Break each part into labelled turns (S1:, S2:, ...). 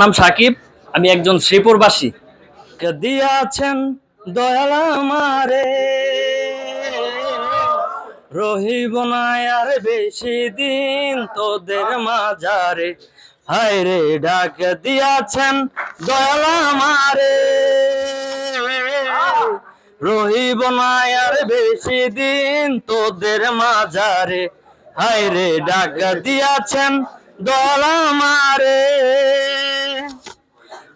S1: নাম সাকিব, আমি একজন শ্রীপুরবাসী। দিয়াছেন দয়াল আমারে, রহিব না আর বেশি দিন তোদের মাঝারে। হায় রে ডাক দিয়াছেন দয়াল আমারে, রহিব না আর বেশি দিন তোদের মাঝারে। হায় রে ডাক দিয়াছেন দয়াল আমারে।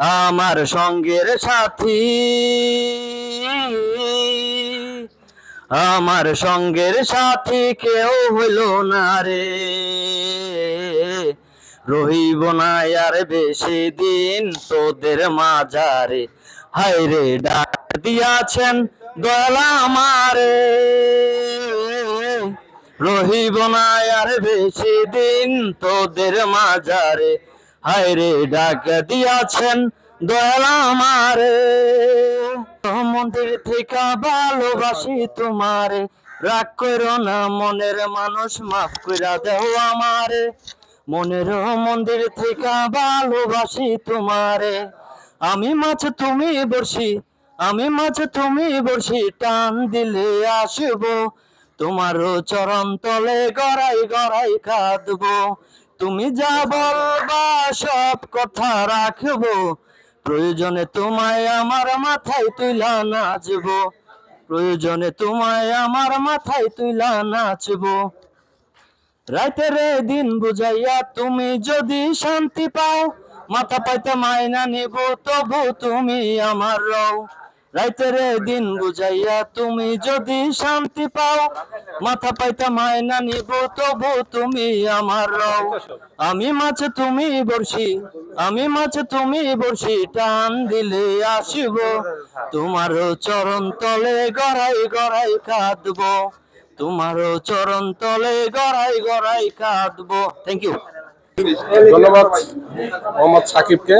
S1: আমার সঙ্গের সাথী। আমার সঙ্গের সাথী কেউ হইল না রে। রহিব না আর বেশি দিন তোদের মাঝারে। হায় রে, ডাক দিয়াছেন দয়ালা আমারে। রহিব না আর বেশি দিন তোদের মাঝারে। হায় ডাকে দিয়াছেন দয়ালা আমারে। মন্দির থেকে ভালোবাসি তোমারে। রাগ করো না, মনের মানুষ মাফ কইরা দেও আমারে। মনের মন্দির থেকে ভালোবাসি তোমারে। আমি মাছ তুমি বর্ষি আমি মাছ তুমি বর্ষি টান দিলে আসব। তোমারও চরণ তলে গড়াই গড়াই কাঁদবো। তুমি যা বলবা, সব কথা রাখব। প্রয়োজনে তোমায় আমার মাথায় তুইলা নাচবো। প্রয়োজনে তোমায় আমার মাথায় তুইলা নাচবো। রাতের দিন বুঝাইয়া তুমি যদি শান্তি পাও, মাথা পাইতে মাইনা নিব, তবু তুমি আমার রও। রাতের দিন বুঝাইয়া তুমি যদি শান্তি পাও, মাথা পাইতে মাইনা নিব, তবু তুমি আমার রও। আমি মাছ তুমি বর্ষি আমি মাছ তুমি বর্ষি টান দিলে আসিব। তোমার চরণ তলে গড়াই গড়াই কাঁদবো। তোমার চরণ তলে গড়াই গড়াই কাঁদবো। থ্যাংক ইউ
S2: ধন্যবাদ মোহাম্মদ সাকিবকে।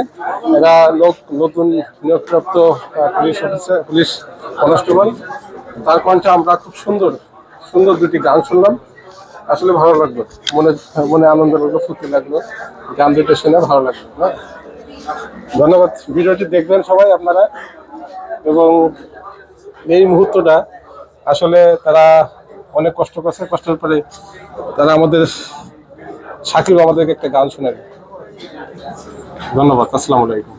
S2: এরা লোক, নতুন নিয়োগপ্রাপ্ত পুলিশ অফিসার, পুলিশ কনস্টেবল। তার কণ্ঠে আমরা খুব সুন্দর সুন্দর দুটি গান শুনলাম। আসলে ভালো লাগল। মনে মনে আনন্দ লাগল, ফুর্তি লাগল। গান দুটো শুনে ভালো লাগল। ধন্যবাদ। ভিডিওটি দেখবেন সবাই আপনারা। এবং এই মুহূর্তটা আসলে তারা অনেক কষ্ট করছে। কষ্টের পরে তারা আমাদের সাকিব আমাদেরকে একটা গান শোনাবে ধন্যবাদ আসসালাম আলাইকুম।